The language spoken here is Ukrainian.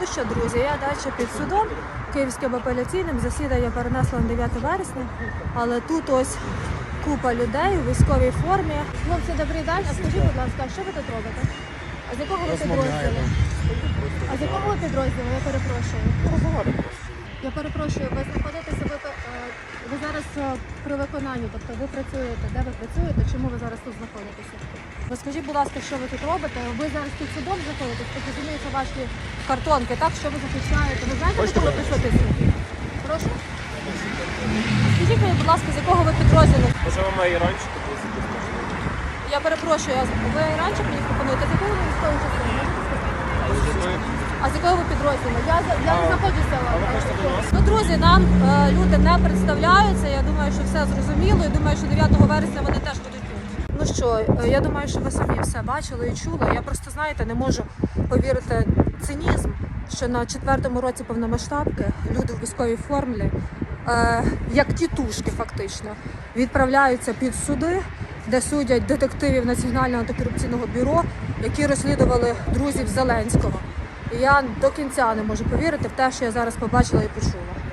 Ну що, друзі, я далі під судом Київським апеляційним. Засідання перенесло на 9 вересня, але тут ось купа людей у військовій формі. Хлопці, добрий день. А скажіть, будь ласка, що ви тут робите? А з якого ви підрозділу? А з якого ви підрозділу? Я перепрошую. Я перепрошую, ви знаходитеся, ви, е, ви зараз е, при виконанні, тобто ви працюєте, де ви працюєте, чому ви зараз тут знаходитеся? Ви скажіть, будь ласка, що ви тут робите? Ви зараз під судом знаходитесь, так розумієте ваші картонки, так? Що ви захищаєте? Ви знаєте, до кого прийшли підсудки? Прошу? Скажіть мені, будь ласка, з якого ви підрозділу? Можливо, ми і раніше тут. Я перепрошую, а ви раніше мені пропонуєте, з якої ви військової частини? А з якого ви підрозділу? Я, я не знаходжуся Ну, друзі, нам е, люди не представляються. Я думаю, що все зрозуміло. І думаю, що 9 вересня вони теж будуть тут. Ну що, е, я думаю, що ви самі все бачили і чули. Я просто знаєте, не можу повірити цинізм, що на четвертому році повномасштабки люди в військовій формі, е, як тітушки, фактично, відправляються під суди, де судять детективів Національного антикорупційного бюро, які розслідували друзів Зеленського. І я до кінця не можу повірити в те, що я зараз побачила і почула.